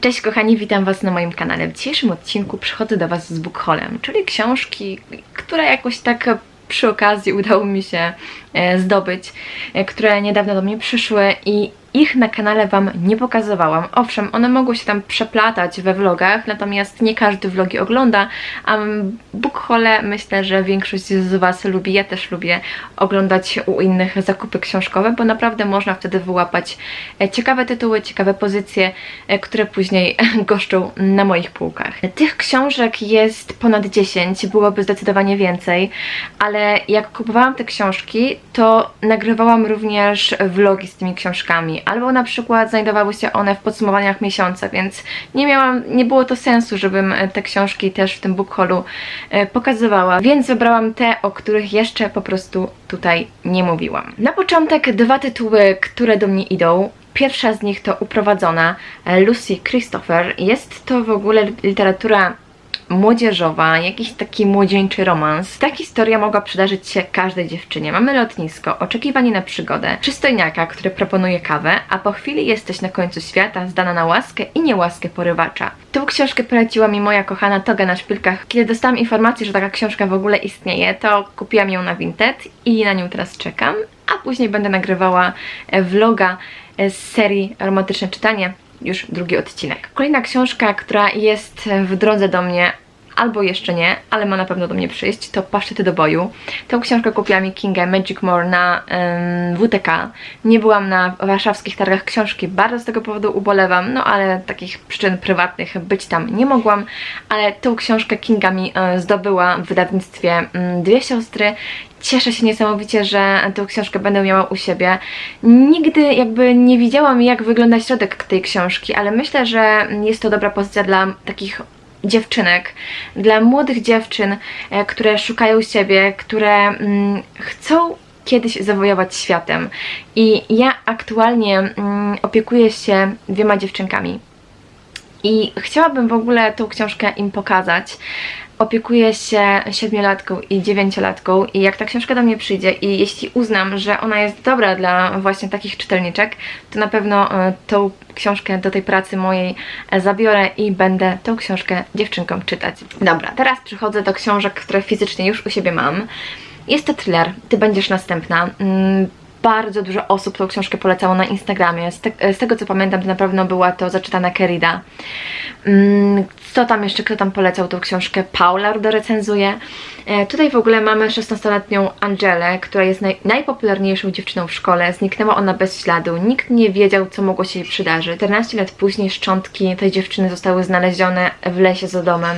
Cześć kochani, witam Was na moim kanale. W dzisiejszym odcinku przychodzę do Was z Bookholem, czyli książki, które jakoś tak przy okazji udało mi się e, zdobyć, e, które niedawno do mnie przyszły i ich na kanale Wam nie pokazywałam. Owszem, one mogą się tam przeplatać we vlogach, natomiast nie każdy vlogi ogląda, a Bookhole myślę, że większość z Was lubi. Ja też lubię oglądać u innych zakupy książkowe, bo naprawdę można wtedy wyłapać e, ciekawe tytuły, ciekawe pozycje, e, które później goszczą na moich półkach. Tych książek jest ponad 10, byłoby zdecydowanie więcej, ale jak kupowałam te książki, to nagrywałam również vlogi z tymi książkami, albo na przykład znajdowały się one w podsumowaniach miesiąca, więc nie miałam, nie było to sensu, żebym e, te książki też w tym bookholu e, pokazywała, więc wybrałam te, o których jeszcze po prostu tutaj nie mówiłam. Na początek dwa tytuły, które do mnie idą. Pierwsza z nich to Uprowadzona e, Lucy Christopher. Jest to w ogóle literatura młodzieżowa, jakiś taki młodzieńczy romans. Ta historia mogła przydarzyć się każdej dziewczynie. Mamy lotnisko, oczekiwanie na przygodę, przystojniaka, który proponuje kawę, a po chwili jesteś na końcu świata, zdana na łaskę i niełaskę porywacza. Tą książkę poleciła mi moja kochana Toga na szpilkach. Kiedy dostałam informację, że taka książka w ogóle istnieje, to kupiłam ją na Vinted i na nią teraz czekam, a później będę nagrywała vloga z serii Romantyczne Czytanie już drugi odcinek. Kolejna książka, która jest w drodze do mnie, albo jeszcze nie, ale ma na pewno do mnie przyjść, to Paszczety do boju. Tą książkę kupiła mi Kinga Magic More na ym, WTK. Nie byłam na warszawskich targach książki, bardzo z tego powodu ubolewam, no ale takich przyczyn prywatnych być tam nie mogłam, ale tą książkę Kinga mi y, zdobyła w wydawnictwie y, Dwie Siostry Cieszę się niesamowicie, że tę książkę będę miała u siebie. Nigdy jakby nie widziałam, jak wygląda środek tej książki, ale myślę, że jest to dobra pozycja dla takich dziewczynek, dla młodych dziewczyn, e, które szukają siebie, które mm, chcą kiedyś zawojować światem. I ja aktualnie mm, opiekuję się dwiema dziewczynkami. I chciałabym w ogóle tą książkę im pokazać, opiekuję się siedmiolatką i dziewięciolatką i jak ta książka do mnie przyjdzie i jeśli uznam, że ona jest dobra dla właśnie takich czytelniczek, to na pewno e, tą książkę do tej pracy mojej e, zabiorę i będę tą książkę dziewczynkom czytać. Dobra, teraz przychodzę do książek, które fizycznie już u siebie mam. Jest to thriller, Ty będziesz następna. Bardzo dużo osób tą książkę polecało na Instagramie. Z, te, z tego co pamiętam, to na pewno była to zaczytana Kerida. Mm, co tam jeszcze, kto tam polecał tą książkę? Paula Ruda recenzuje. E, tutaj w ogóle mamy 16-letnią Angelę, która jest naj, najpopularniejszą dziewczyną w szkole. Zniknęła ona bez śladu. Nikt nie wiedział, co mogło się jej przydarzyć. 14 lat później szczątki tej dziewczyny zostały znalezione w lesie za domem,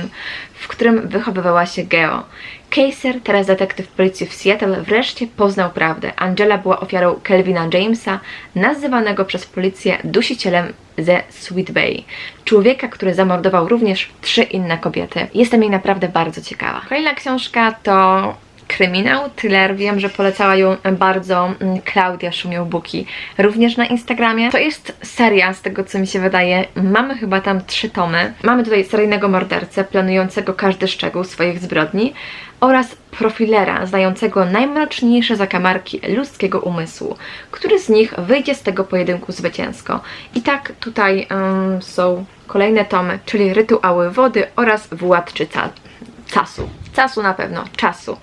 w którym wychowywała się Geo. Kaiser, teraz detektyw policji w Seattle, wreszcie poznał prawdę. Angela była ofiarą Kelvina Jamesa, nazywanego przez policję dusicielem ze Sweet Bay. Człowieka, który zamordował również trzy inne kobiety. Jestem jej naprawdę bardzo ciekawa. Kolejna książka to kryminał, thriller. Wiem, że polecała ją bardzo mm, Klaudia Szumioł-Buki, również na Instagramie. To jest seria, z tego co mi się wydaje. Mamy chyba tam trzy tomy. Mamy tutaj seryjnego mordercę, planującego każdy szczegół swoich zbrodni oraz profilera, znającego najmroczniejsze zakamarki ludzkiego umysłu, który z nich wyjdzie z tego pojedynku zwycięsko. I tak tutaj um, są kolejne tomy, czyli Rytuały Wody oraz Władczy Casu. Casu na pewno, czasu.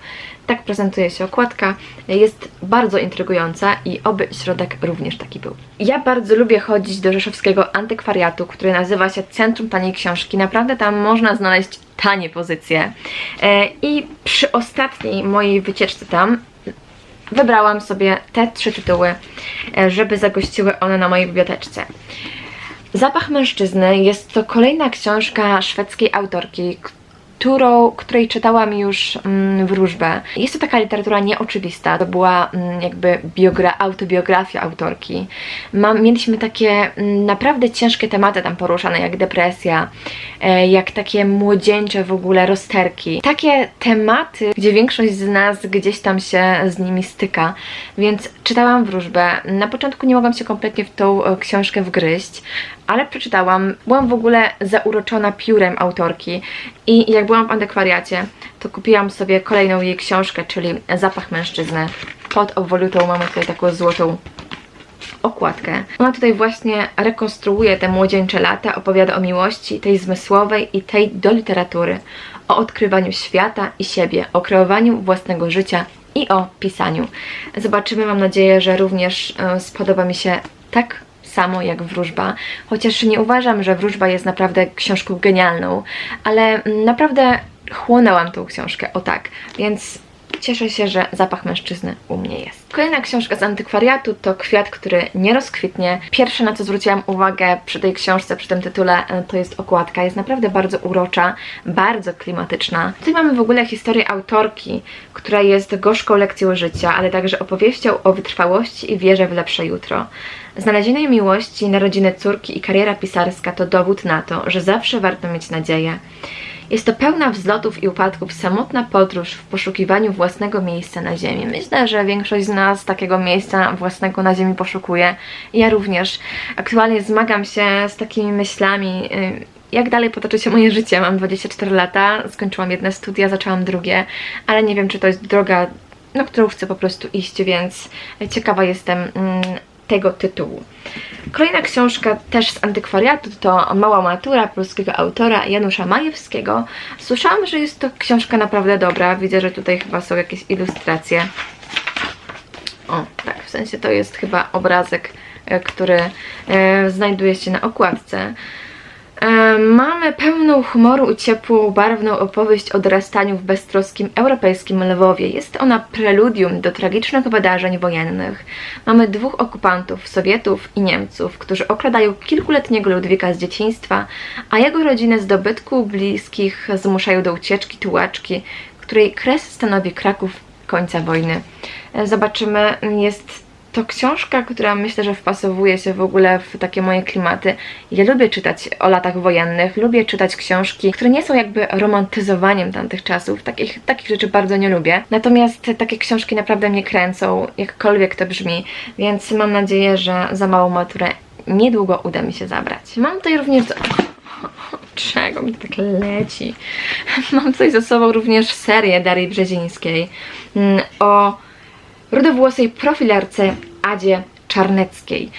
Tak prezentuje się okładka. Jest bardzo intrygująca i oby środek również taki był. Ja bardzo lubię chodzić do rzeszowskiego antykwariatu, który nazywa się Centrum Taniej Książki. Naprawdę tam można znaleźć tanie pozycje. E, I przy ostatniej mojej wycieczce tam wybrałam sobie te trzy tytuły, e, żeby zagościły one na mojej biblioteczce. Zapach mężczyzny jest to kolejna książka szwedzkiej autorki, którą, której czytałam już mm, wróżbę. Jest to taka literatura nieoczywista. To była mm, jakby biogra autobiografia autorki. Mam, mieliśmy takie mm, naprawdę ciężkie tematy tam poruszane, jak depresja, e, jak takie młodzieńcze w ogóle rozterki. Takie tematy, gdzie większość z nas gdzieś tam się z nimi styka. Więc czytałam wróżbę. Na początku nie mogłam się kompletnie w tą e, książkę wgryźć, ale przeczytałam. Byłam w ogóle zauroczona piórem autorki i jak byłam w antykwariacie, to kupiłam sobie kolejną jej książkę, czyli Zapach mężczyzny. Pod obwolutą mamy tutaj taką złotą okładkę. Ona tutaj właśnie rekonstruuje te młodzieńcze lata, opowiada o miłości, tej zmysłowej i tej do literatury, o odkrywaniu świata i siebie, o kreowaniu własnego życia i o pisaniu. Zobaczymy, mam nadzieję, że również e, spodoba mi się tak samo jak wróżba, chociaż nie uważam, że wróżba jest naprawdę książką genialną, ale naprawdę chłonęłam tą książkę, o tak, więc cieszę się, że zapach mężczyzny u mnie jest. Kolejna książka z antykwariatu to Kwiat, który nie rozkwitnie. Pierwsze na co zwróciłam uwagę przy tej książce, przy tym tytule, e, to jest okładka. Jest naprawdę bardzo urocza, bardzo klimatyczna. Tutaj mamy w ogóle historię autorki, która jest gorzką lekcją życia, ale także opowieścią o wytrwałości i wierze w lepsze jutro. Znalezienie miłości, narodziny córki i kariera pisarska to dowód na to, że zawsze warto mieć nadzieję. Jest to pełna wzlotów i upadków, samotna podróż w poszukiwaniu własnego miejsca na ziemi. Myślę, że większość z nas takiego miejsca własnego na ziemi poszukuje. Ja również. Aktualnie zmagam się z takimi myślami, y, jak dalej potoczy się moje życie. Mam 24 lata, skończyłam jedne studia, zaczęłam drugie, ale nie wiem, czy to jest droga, na którą chcę po prostu iść, więc ciekawa jestem mm, tego tytułu. Kolejna książka też z antykwariatu to Mała Matura polskiego autora Janusza Majewskiego. Słyszałam, że jest to książka naprawdę dobra. Widzę, że tutaj chyba są jakieś ilustracje. O, tak, w sensie to jest chyba obrazek, e, który e, znajduje się na okładce. E, Mamy pełną humoru i ciepłą, barwną opowieść o dorastaniu w beztroskim europejskim Lwowie. Jest ona preludium do tragicznych wydarzeń wojennych. Mamy dwóch okupantów, Sowietów i Niemców, którzy okradają kilkuletniego Ludwika z dzieciństwa, a jego rodzinę z dobytku bliskich zmuszają do ucieczki tułaczki, której kres stanowi Kraków końca wojny. E, Zobaczymy, jest to książka, która myślę, że wpasowuje się w ogóle w takie moje klimaty. Ja lubię czytać o latach wojennych, lubię czytać książki, które nie są jakby romantyzowaniem tamtych czasów. Takich, takich rzeczy bardzo nie lubię. Natomiast takie książki naprawdę mnie kręcą, jakkolwiek to brzmi, więc mam nadzieję, że za małą maturę niedługo uda mi się zabrać. Mam tutaj również... Czego mi to tak leci? Mam tutaj ze sobą również serię Darii Brzezińskiej mm, o rudowłosej profilerce Adzie Czarneckiej.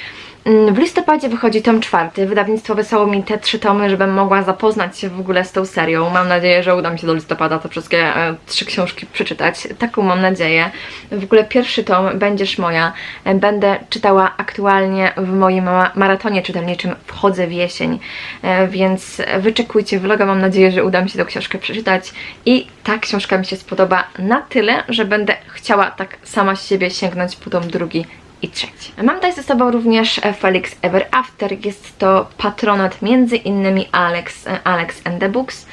Mm, W listopadzie wychodzi tom czwarty. Wydawnictwo wysłało mi te trzy tomy, żebym mogła zapoznać się w ogóle z tą serią. Mam nadzieję, że uda mi się do listopada te wszystkie e, trzy książki przeczytać. Taką mam nadzieję. W ogóle pierwszy tom Będziesz moja. E, Będę czytała aktualnie w moim ma- maratonie czytelniczym Wchodzę w jesień, e, więc wyczekujcie vloga. Mam nadzieję, że uda mi się tę książkę przeczytać i ta książka mi się spodoba na tyle, że będę chciała tak sama z siebie sięgnąć po tom drugi i trzeci. Mam tutaj ze sobą również e, Felix Ever After. Jest to patronat między innymi Alex, e, Alex and the Books.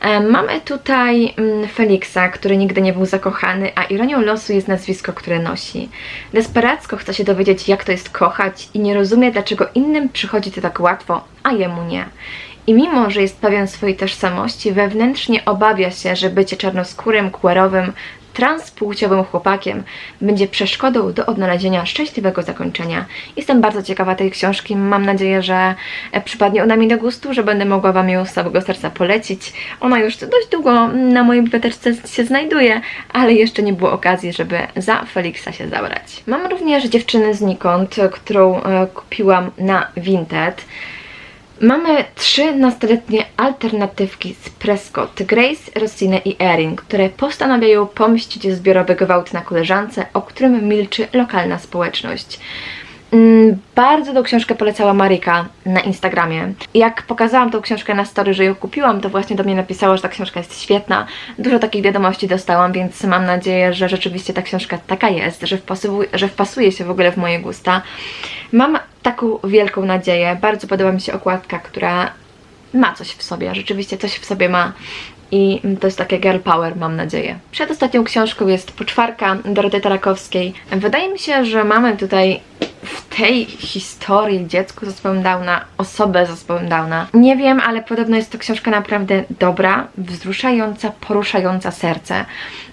E, Mamy tutaj mm, Felixa, który nigdy nie był zakochany, a ironią losu jest nazwisko, które nosi. Desperacko chce się dowiedzieć, jak to jest kochać i nie rozumie, dlaczego innym przychodzi to tak łatwo, a jemu nie. I mimo, że jest pewien swojej tożsamości, wewnętrznie obawia się, że bycie czarnoskórym, queerowym, transpłciowym chłopakiem będzie przeszkodą do odnalezienia szczęśliwego zakończenia. Jestem bardzo ciekawa tej książki. Mam nadzieję, że e, przypadnie ona mi do gustu, że będę mogła Wam ją z całego serca polecić. Ona już dość długo na mojej bibliotece się znajduje, ale jeszcze nie było okazji, żeby za Felixa się zabrać. Mam również Dziewczyny znikąd, którą e, kupiłam na Vinted. Mamy trzy nastoletnie alternatywki z Prescott, Grace, Rossine i Erin, które postanawiają pomścić zbiorowy gwałt na koleżance, o którym milczy lokalna społeczność. Mm, Bardzo tą książkę polecała Marika na Instagramie. Jak pokazałam tą książkę na story, że ją kupiłam, to właśnie do mnie napisała, że ta książka jest świetna. Dużo takich wiadomości dostałam, więc mam nadzieję, że rzeczywiście ta książka taka jest, że, wpasowuje, że wpasuje się w ogóle w moje gusta. Mam taką wielką nadzieję. Bardzo podoba mi się okładka, która ma coś w sobie, rzeczywiście coś w sobie ma. I to jest takie girl power, mam nadzieję. Przed ostatnią książką jest Poczwarka Doroty Tarakowskiej. Wydaje mi się, że mamy tutaj w tej historii dziecku z zespołem Downa, osobę z zespołem Downa. Nie wiem, ale podobno jest to książka naprawdę dobra, wzruszająca, poruszająca serce.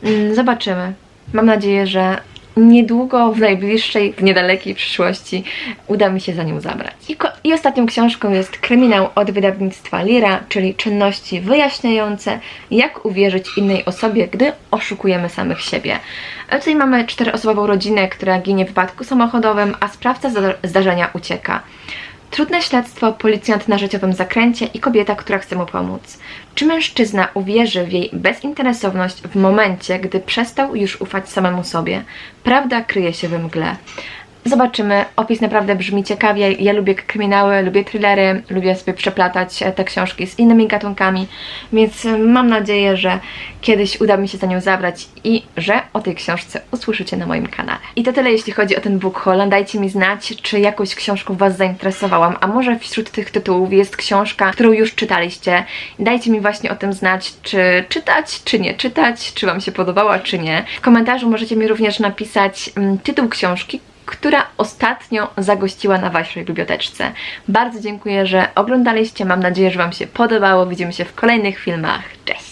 Mm, Zobaczymy. Mam nadzieję, że niedługo, w najbliższej, w niedalekiej przyszłości uda mi się za nią zabrać. I, I ostatnią książką jest kryminał od wydawnictwa Lira, czyli czynności wyjaśniające, jak uwierzyć innej osobie, gdy oszukujemy samych siebie. E, Tutaj mamy czteroosobową rodzinę, która ginie w wypadku samochodowym, a sprawca zda- zdarzenia ucieka. Trudne śledztwo, policjant na życiowym zakręcie i kobieta, która chce mu pomóc. Czy mężczyzna uwierzy w jej bezinteresowność w momencie, gdy przestał już ufać samemu sobie? Prawda kryje się we mgle. Zobaczymy. Opis naprawdę brzmi ciekawie. Ja lubię kryminały, lubię thrillery, lubię sobie przeplatać e, te książki z innymi gatunkami, więc e, mam nadzieję, że kiedyś uda mi się za nią zabrać i że o tej książce usłyszycie na moim kanale. I to tyle, jeśli chodzi o ten book haul. Dajcie mi znać, czy jakąś książką Was zainteresowałam, a może wśród tych tytułów jest książka, którą już czytaliście. Dajcie mi właśnie o tym znać, czy czytać, czy nie czytać, czy Wam się podobała, czy nie. W komentarzu możecie mi również napisać mm, tytuł książki, która ostatnio zagościła na Waszej biblioteczce. Bardzo dziękuję, że oglądaliście. Mam nadzieję, że Wam się podobało. Widzimy się w kolejnych filmach. Cześć!